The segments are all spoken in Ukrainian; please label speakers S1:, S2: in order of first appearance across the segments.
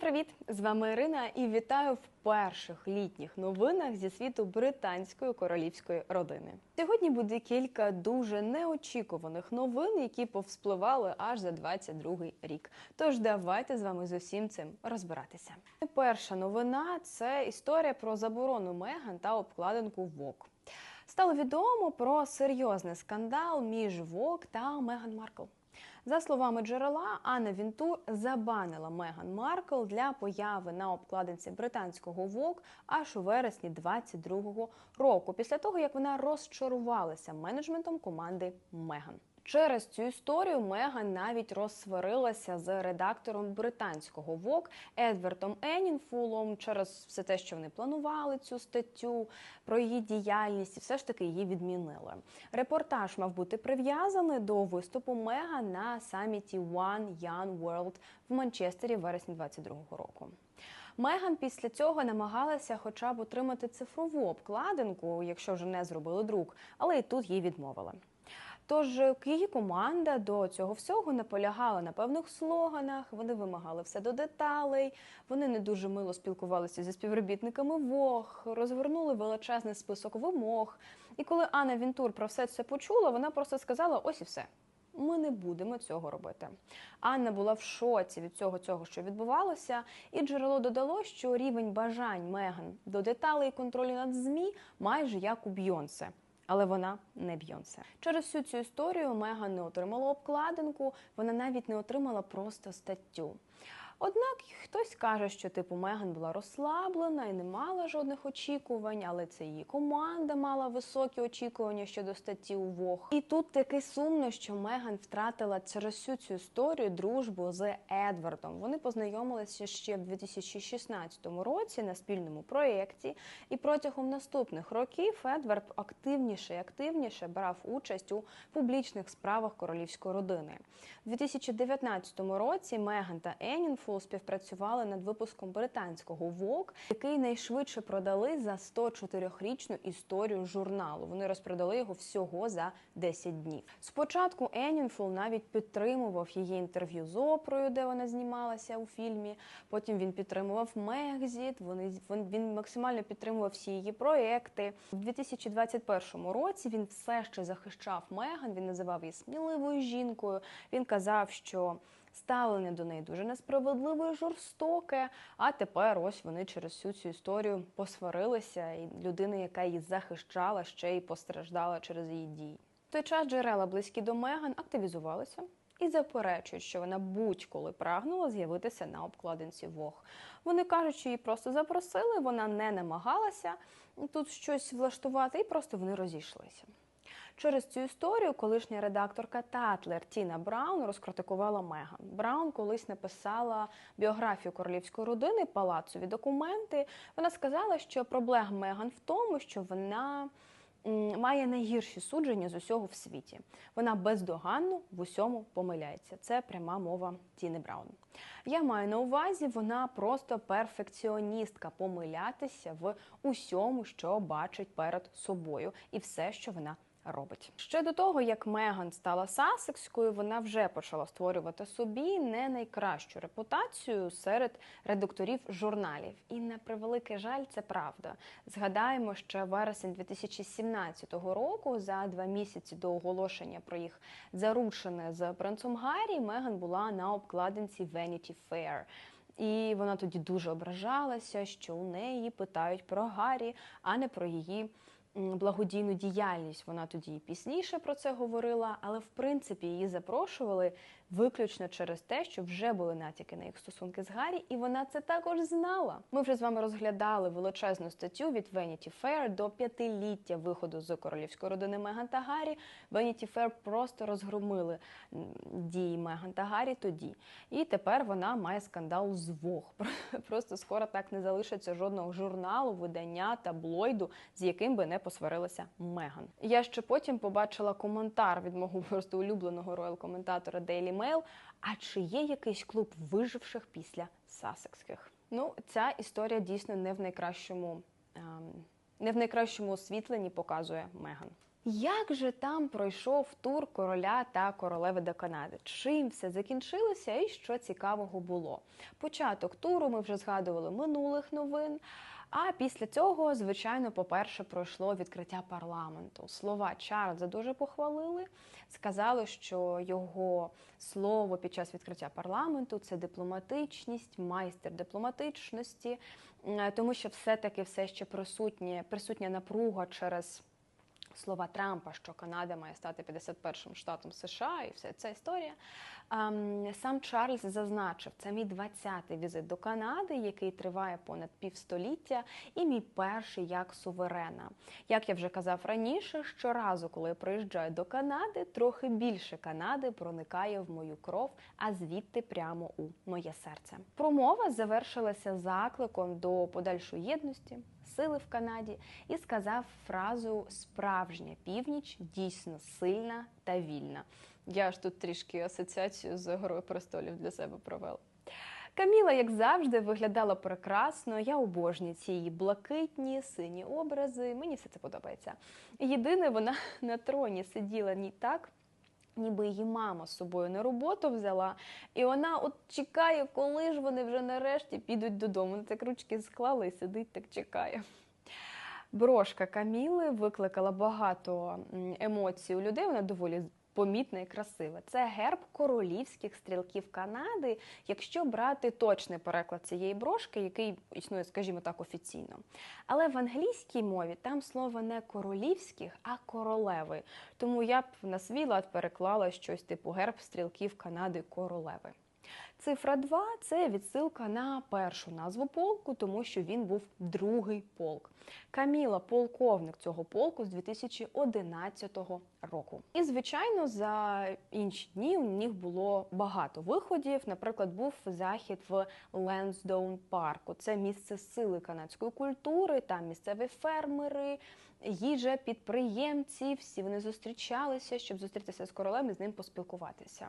S1: Привіт! З вами Ірина і вітаю в перших літніх новинах зі світу британської королівської родини. Сьогодні буде кілька дуже неочікуваних новин, які повспливали аж за 22-й рік. Тож давайте з вами з усім цим розбиратися. Перша новина це історія про заборону Меган та обкладинку ВОК. Стало відомо про серйозний скандал між ВОК та Меган Маркл. За словами джерела, Анна Вінтур забанила Меган Маркл для появи на обкладинці британського ВОК аж у вересні 22-го року, після того як вона розчарувалася менеджментом команди Меган. Через цю історію Меган навіть розсварилася з редактором британського ВОК Едвертом Енінфулом через все те, що вони планували цю статтю про її діяльність, і все ж таки її відмінили. Репортаж мав бути прив'язаний до виступу Меган на саміті One Young World в Манчестері в вересні 22-го року. Меган після цього намагалася хоча б отримати цифрову обкладинку, якщо вже не зробили друк, але і тут їй відмовили. Тож її команда до цього всього наполягала на певних слоганах. Вони вимагали все до деталей. Вони не дуже мило спілкувалися зі співробітниками ВОГ, розгорнули величезний список вимог. І коли Анна Вінтур про все це почула, вона просто сказала: ось і все. Ми не будемо цього робити. Анна була в шоці від цього, цього, що відбувалося, і джерело додало, що рівень бажань Меган до деталей і контролю над змі майже як у Бйонсе але вона не Бйонсе. Через всю цю історію Меган не отримала обкладинку, вона навіть не отримала просто статтю. Однак хтось каже, що типу Меган була розслаблена і не жодних очікувань, але це її команда мала високі очікування щодо статті у Вог. І тут таки сумно, що Меган втратила через всю цю історію дружбу з Едвардом. Вони познайомилися ще в 2016 році на спільному проєкті, і протягом наступних років Едвард активніше і активніше брав участь у публічних справах королівської родини. У 2019 році Меган та Енінф Mindful співпрацювали над випуском британського Vogue, який найшвидше продали за 104-річну історію журналу. Вони розпродали його всього за 10 днів. Спочатку Енінфул навіть підтримував її інтерв'ю з Опрою, де вона знімалася у фільмі. Потім він підтримував Мегзіт. Вони він максимально підтримував всі її проекти. У 2021 році він все ще захищав Меган. Він називав її сміливою жінкою. Він казав, що ставлення до неї дуже несправедливе, жорстоке. А тепер ось вони через всю цю історію посварилися, і людина, яка її захищала, ще й постраждала через її дії. В той час джерела близькі до Меган активізувалися. І заперечують, що вона будь-коли прагнула з'явитися на обкладинці Вог. Вони кажуть, що її просто запросили, вона не намагалася тут щось влаштувати, і просто вони розійшлися. Через цю історію колишня редакторка Татлер Тіна Браун розкритикувала Меган. Браун колись написала біографію королівської родини, палацові документи. Вона сказала, що проблема Меган в тому, що вона. Має найгірші судження з усього в світі. Вона бездоганно в усьому помиляється. Це пряма мова Тіни Браун. Я маю на увазі, вона просто перфекціоністка помилятися в усьому, що бачить перед собою, і все, що вона робить. Ще до того, як Меган стала сасекською, вона вже почала створювати собі не найкращу репутацію серед редакторів журналів. І на превеликий жаль, це правда. Згадаємо, що вересень 2017 року, за два місяці до оголошення про їх заручене з принцом Гаррі, Меган була на обкладинці Vanity Fair. І вона тоді дуже ображалася, що у неї питають про Гаррі, а не про її благодійну діяльність. Вона тоді пізніше про це говорила, але в принципі її запрошували виключно через те, що вже були натяки на їх стосунки з Гаррі, і вона це також знала. Ми вже з вами розглядали величезну статтю від Vanity Fair до п'ятиліття виходу з королівської родини Меган та Гаррі. Vanity Fair просто розгромили дії Меган та Гаррі тоді. І тепер вона має скандал з Вог. Просто скоро так не залишиться жодного журналу, видання таблойду, з яким би не посварилася Меган. Я ще потім побачила коментар від мого просто улюбленого роял-коментатора Daily Mail, А чи є якийсь клуб виживших після Сасекських? Ну, ця історія дійсно не в найкращому, ем, не в найкращому освітленні показує Меган. Як же там пройшов тур короля та королеви до Канади? Чим все закінчилося і що цікавого було? Початок туру ми вже згадували минулих новин. А після цього, звичайно, по-перше, пройшло відкриття парламенту. Слова Чарльза дуже похвалили. Сказали, що його слово під час відкриття парламенту це дипломатичність, майстер дипломатичності, Е, тому що все-таки все ще присутнє, присутня напруга через слова Трампа, що Канада має стати 51-м штатом США, і вся ця історія. Ем, Сам Чарльз зазначив, це мій 20-й візит до Канади, який триває понад півстоліття, і мій перший як суверена. Як я вже казав раніше, щоразу, коли я приїжджаю до Канади, трохи більше Канади проникає в мою кров, а звідти прямо у моє серце. Промова завершилася закликом до подальшої єдності, сили в Канаді і сказав фразу Справжня північ дійсно сильна та вільна. Я ж тут трішки асоціацію з грою престолів для себе провела. Каміла, як завжди, виглядала прекрасно. Я обожнюю ці її блакитні, сині образи. Мені все це подобається. Єдине, вона на троні сиділа ні так. Ніби її мама з собою на роботу взяла, і вона от чекає, коли ж вони вже нарешті підуть додому. Вона так ручки склала і сидить, так чекає. Брошка Каміли викликала багато емоцій у людей. Вона доволі помітна і красиве. Це герб королівських стрілків Канади, якщо брати точний переклад цієї брошки, який існує, скажімо так, офіційно. Але в англійській мові там слово не королівських, а королеви. Тому я б на свій лад переклала щось типу герб стрілків Канади королеви. Цифра 2 – це відсилка на першу назву полку, тому що він був другий полк. Каміла полковник цього полку з 2011 року. І звичайно, за інші дні у них було багато виходів. Наприклад, був захід в Ленсдоун парку. Це місце сили канадської культури, там місцеві фермери. Їжа, підприємці, всі вони зустрічалися, щоб зустрітися з королем і з ним поспілкуватися.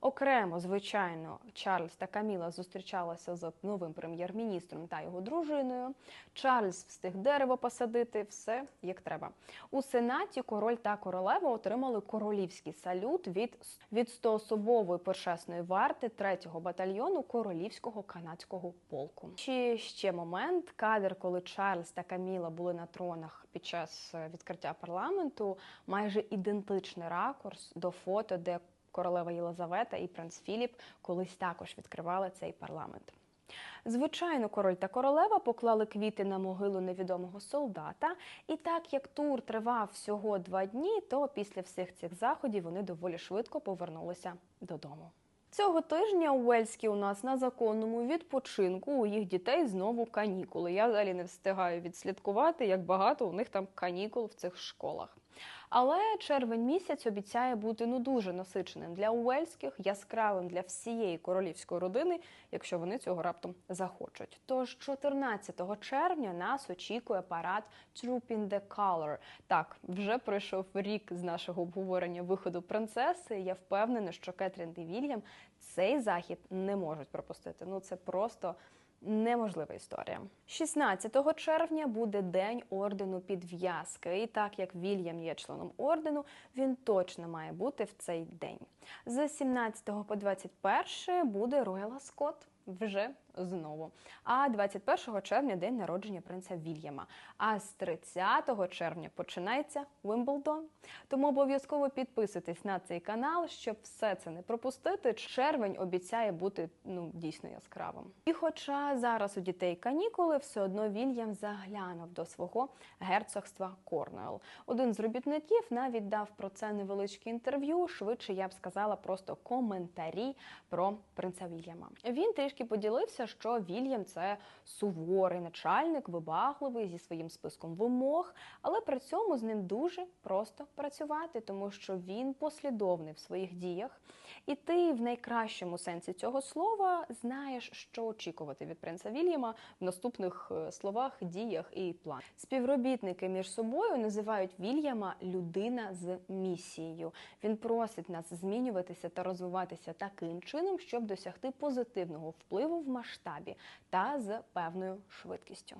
S1: Окремо, звичайно, Чарльз та Каміла зустрічалися з новим прем'єр-міністром та його дружиною. Чарльз встиг дерево посадити, все як треба. У сенаті король та королева отримали королівський салют від, від 100-особової почесної варти 3-го батальйону королівського канадського полку. Чи ще момент кадр, коли Чарльз та Каміла були на тронах під час е, відкриття парламенту, майже ідентичний ракурс до фото, де королева Єлизавета і принц Філіп колись також відкривали цей парламент. Звичайно, король та королева поклали квіти на могилу невідомого солдата. І так як тур тривав всього два дні, то після всіх цих заходів вони доволі швидко повернулися додому. Цього тижня у Уельській у нас на законному відпочинку у їх дітей знову канікули. Я взагалі не встигаю відслідкувати, як багато у них там канікул в цих школах. Але червень місяць обіцяє бути ну дуже насиченим для уельських, яскравим для всієї королівської родини, якщо вони цього раптом захочуть. Тож 14 червня нас очікує парад Troop in the Color. Так, вже пройшов рік з нашого обговорення виходу принцеси. Я впевнена, що Кетрін і Вільям цей захід не можуть пропустити. Ну це просто. Неможлива історія. 16 червня буде день ордену підв'язки. І так як Вільям є членом ордену, він точно має бути в цей день. З 17 по 21 буде Рояла Скотт. Вже знову. А 21 червня день народження принца Вільяма. А з 30 червня починається Вимблдон. Тому обов'язково підписуйтесь на цей канал, щоб все це не пропустити. Червень обіцяє бути ну дійсно яскравим. І хоча зараз у дітей канікули, все одно Вільям заглянув до свого герцогства Корнуел. Один з робітників навіть дав про це невеличке інтерв'ю. Швидше я б сказала просто коментарі про принца Вільяма. Він трішки поділився, що Вільям це суворий начальник, вибагливий зі своїм списком вимог, але при цьому з ним дуже просто працювати, тому що він послідовний в своїх діях, і ти в найкращому сенсі цього слова знаєш, що очікувати від принца Вільяма в наступних е, словах, діях і планах. Співробітники між собою називають Вільяма людина з місією. Він просить нас змінюватися та розвиватися таким чином, щоб досягти позитивного впливу в масштабі та з певною швидкістю.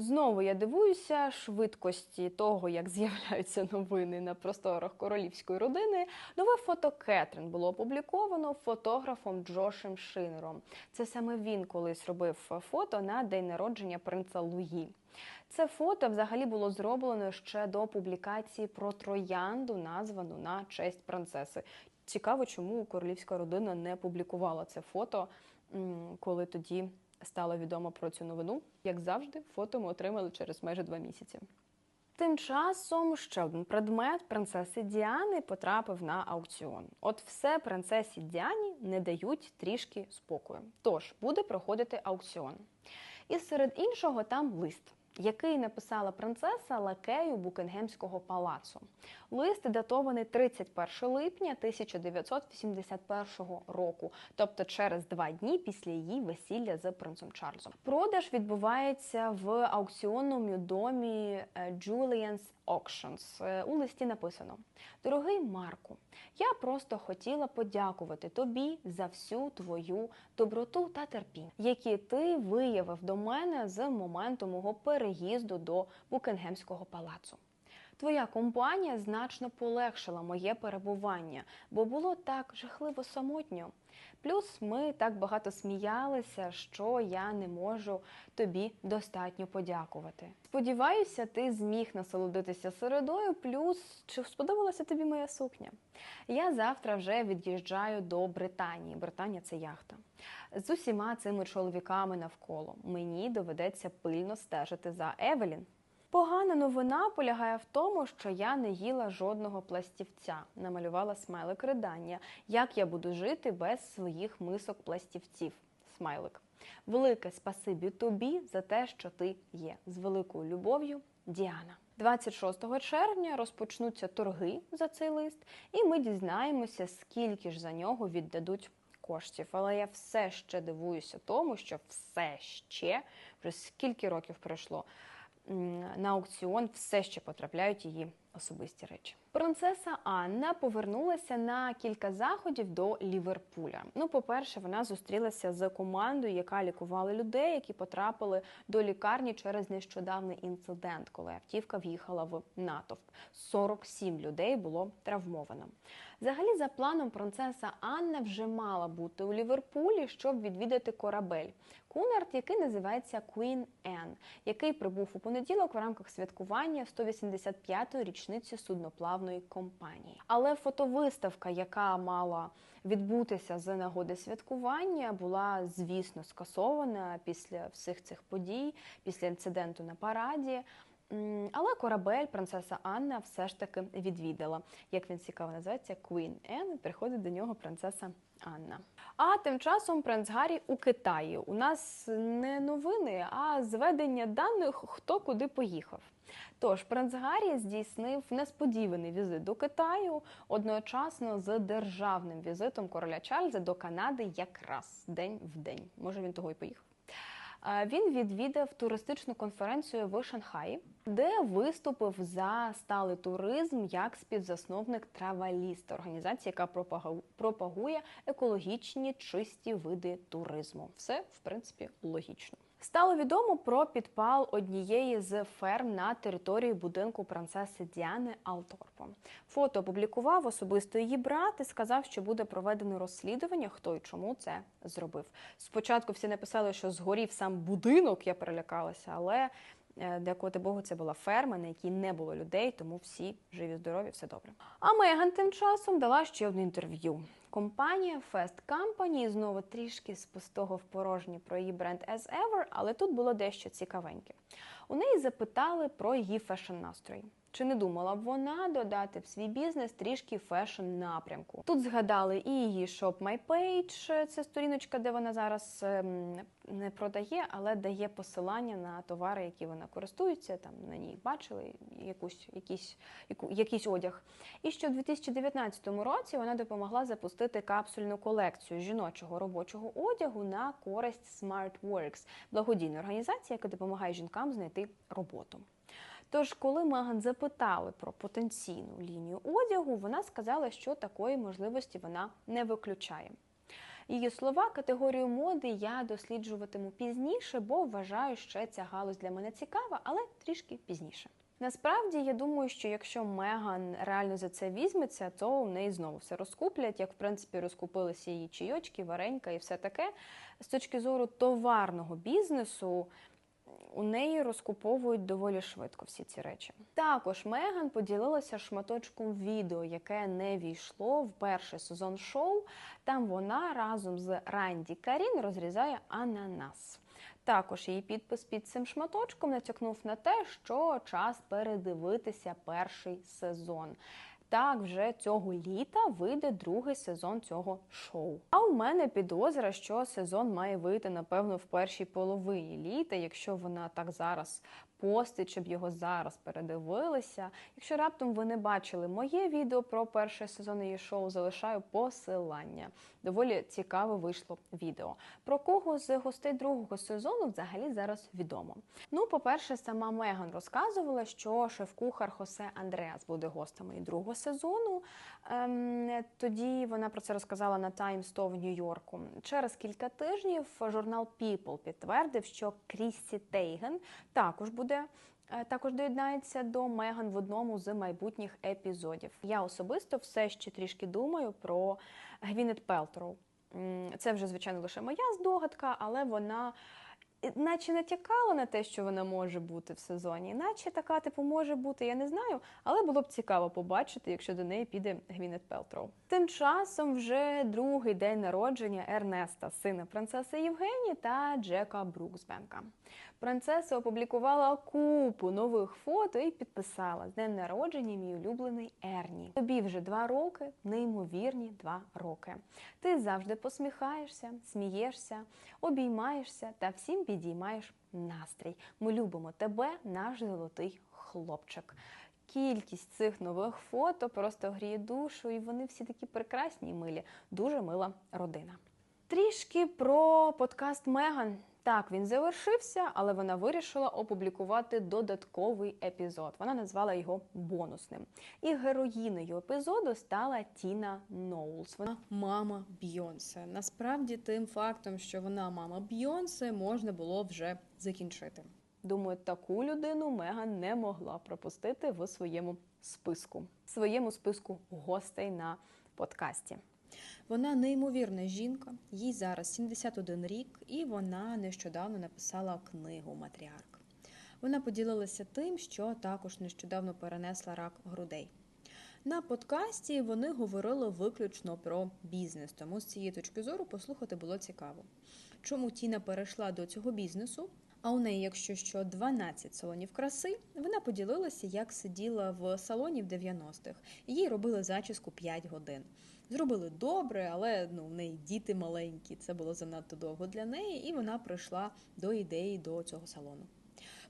S1: Знову я дивуюся швидкості того, як з'являються новини на просторах королівської родини. Нове фото Кетрін було опубліковано фотографом Джошем Шинером. Це саме він колись робив фото на день народження принца Луї. Це фото взагалі було зроблено ще до публікації про троянду, названу на честь принцеси. Цікаво, чому королівська родина не публікувала це фото, коли тоді стало відомо про цю новину. Як завжди, фото ми отримали через майже два місяці. Тим часом ще один предмет принцеси Діани потрапив на аукціон. От все принцесі Діані не дають трішки спокою. Тож буде проходити аукціон. І серед іншого там лист, який написала принцеса лакею Букингемського палацу. Лист датований 31 липня 1981 року, тобто через два дні після її весілля з принцем Чарльзом. Продаж відбувається в аукціонному домі е, Julian's Auctions. Е, У листі написано: Дорогий Марку, я просто хотіла подякувати тобі за всю твою доброту та терпіння, які ти виявив до мене з моменту мого переїзду до Букингемського палацу. Твоя компанія значно полегшила моє перебування, бо було так жахливо самотньо. Плюс ми так багато сміялися, що я не можу тобі достатньо подякувати. Сподіваюся, ти зміг насолодитися середою. Плюс чи сподобалася тобі моя сукня? Я завтра вже від'їжджаю до Британії. Британія це яхта. З усіма цими чоловіками навколо мені доведеться пильно стежити за Евелін. Погана новина полягає в тому, що я не їла жодного пластівця, намалювала смайлик ридання. Як я буду жити без своїх мисок пластівців? Смайлик. Велике спасибі тобі за те, що ти є. З великою любов'ю, Діана. 26 червня розпочнуться торги за цей лист, і ми дізнаємося, скільки ж за нього віддадуть коштів. Але я все ще дивуюся тому, що все ще вже скільки років пройшло на аукціон все ще потрапляють її особисті речі. Принцеса Анна повернулася на кілька заходів до Ліверпуля. Ну, по-перше, вона зустрілася з командою, яка лікувала людей, які потрапили до лікарні через нещодавний інцидент, коли автівка в'їхала в натовп. 47 людей було травмовано. Взагалі, за планом, принцеса Анна вже мала бути у Ліверпулі, щоб відвідати корабель. Кунард, який називається Queen Anne, який прибув у понеділок в рамках святкування 185-ї річниці судноплавної компанії. Але фотовиставка, яка мала відбутися з нагоди святкування, була звісно скасована після всіх цих подій, після інциденту на параді. Але корабель принцеса Анна все ж таки відвідала. Як він цікаво називається Queen Anne, приходить до нього принцеса Анна. А тим часом принц Гаррі у Китаї. У нас не новини, а зведення даних, хто куди поїхав. Тож принц Гаррі здійснив несподіваний візит до Китаю одночасно з державним візитом короля Чарльза до Канади якраз день в день. Може він того й поїхав. Він відвідав туристичну конференцію в Шанхаї, де виступив за сталий туризм як співзасновник Траваліст, організація, яка пропагує екологічні чисті види туризму. Все в принципі логічно. Стало відомо про підпал однієї з ферм на території будинку принцеси Діани Алторпо. Фото опублікував особисто її брат і сказав, що буде проведено розслідування, хто і чому це зробив. Спочатку всі написали, що згорів сам будинок, я перелякалася, але дякувати Богу, це була ферма, на якій не було людей, тому всі живі, здорові, все добре. А Меган тим часом дала ще одне інтерв'ю. Компанія Fest Company знову трішки з пустого в порожнє про її бренд As Ever, але тут було дещо цікавеньке. У неї запитали про її фешн-настрої. Чи не думала б вона додати в свій бізнес трішки фешн напрямку? Тут згадали і її Shop My Page, це сторіночка, де вона зараз ем, не продає, але дає посилання на товари, які вона користується. Там на ній бачили якусь, якийсь, якийсь одяг. І що в 2019 році вона допомогла запустити капсульну колекцію жіночого робочого одягу на користь SmartWorks, благодійної організації, яка допомагає жінкам знайти роботу. Тож, коли Меган запитали про потенційну лінію одягу, вона сказала, що такої можливості вона не виключає. Її слова, категорію моди я досліджуватиму пізніше, бо вважаю, що ця галузь для мене цікава, але трішки пізніше. Насправді я думаю, що якщо Меган реально за це візьметься, то у неї знову все розкуплять, як в принципі розкупилися її чайочки, варенька і все таке. З точки зору товарного бізнесу. У неї розкуповують доволі швидко всі ці речі. Також Меган поділилася шматочком відео, яке не війшло в перший сезон шоу. Там вона разом з Ранді Карін розрізає ананас. Також її підпис під цим шматочком натякнув на те, що час передивитися перший сезон. Так, вже цього літа вийде другий сезон цього шоу. А у мене підозра, що сезон має вийти, напевно, в першій половині літа, якщо вона так зараз постить, щоб його зараз передивилися. Якщо раптом ви не бачили моє відео про перший сезон її шоу, залишаю посилання. Доволі цікаве вийшло відео. Про кого з гостей другого сезону взагалі зараз відомо. Ну, по-перше, сама Меган розказувала, що шеф-кухар Хосе Андреас буде гостем і другого сезону. Ем, тоді вона про це розказала на Times 100 в Нью-Йорку. Через кілька тижнів журнал People підтвердив, що Крісті Тейген також буде. Е, Також доєднається до Меган в одному з майбутніх епізодів. Я особисто все ще трішки думаю про Гвінет Пелтроу. Це вже, звичайно, лише моя здогадка, але вона е, наче натякала на те, що вона може бути в сезоні, наче така, типу, може бути, я не знаю, але було б цікаво побачити, якщо до неї піде Гвінет Пелтроу. Тим часом вже другий день народження Ернеста, сина принцеси Євгенії та Джека Бруксбенка. Принцеса опублікувала купу нових фото і підписала з днем народження мій улюблений Ерні. Тобі вже два роки, неймовірні два роки. Ти завжди посміхаєшся, смієшся, обіймаєшся та всім підіймаєш настрій. Ми любимо тебе, наш золотий хлопчик. Кількість цих нових фото просто гріє душу, і вони всі такі прекрасні і милі. Дуже мила родина. Трішки про подкаст Меган. Так, він завершився, але вона вирішила опублікувати додатковий епізод. Вона назвала його бонусним. І героїнею епізоду стала Тіна Ноулс. Вона мама Бйонсе. Насправді, тим фактом, що вона мама Бйонсе, можна було вже закінчити. Думаю, таку людину Меган не могла пропустити в своєму списку, в своєму списку гостей на подкасті. Вона неймовірна жінка, їй зараз 71 рік, і вона нещодавно написала книгу Матріарк. Вона поділилася тим, що також нещодавно перенесла рак грудей. На подкасті вони говорили виключно про бізнес, тому з цієї точки зору послухати було цікаво. Чому Тіна перейшла до цього бізнесу? А у неї, якщо що, 12 салонів краси, вона поділилася, як сиділа в салоні в 90-х. Їй робили зачіску 5 годин. Зробили добре, але ну, в неї діти маленькі. Це було занадто довго для неї, і вона прийшла до ідеї до цього салону.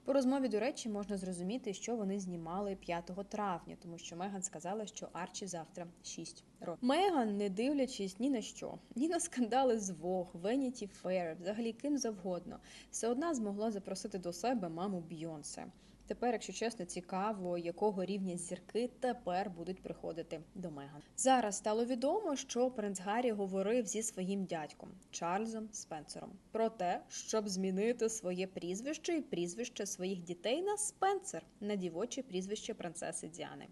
S1: По розмові, до речі, можна зрозуміти, що вони знімали 5 травня, тому що Меган сказала, що Арчі завтра 6 років. Меган, не дивлячись ні на що, ні на скандали з Vogue, Vanity Fair, взагалі ким завгодно, все одна змогла запросити до себе маму Бйонсе. Тепер, якщо чесно, цікаво, якого рівня зірки тепер будуть приходити до Меган. Зараз стало відомо, що принц Гаррі говорив зі своїм дядьком Чарльзом Спенсером про те, щоб змінити своє прізвище і прізвище своїх дітей на Спенсер на дівоче прізвище принцеси Діани.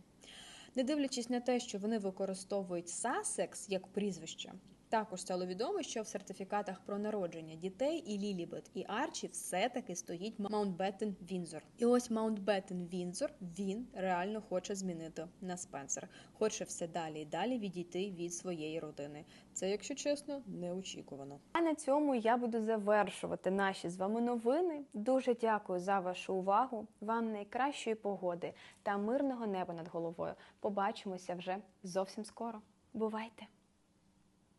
S1: Не дивлячись на те, що вони використовують Сасекс як прізвище, також стало відомо, що в сертифікатах про народження дітей і Лілібет, і Арчі все-таки стоїть Маунтбеттен Вінзор. І ось Маунтбеттен Вінзор він реально хоче змінити на Спенсер. Хоче все далі і далі відійти від своєї родини. Це, якщо чесно, неочікувано. А на цьому я буду завершувати наші з вами новини. Дуже дякую за вашу увагу. Вам найкращої погоди та мирного неба над головою. Побачимося вже зовсім скоро. Бувайте!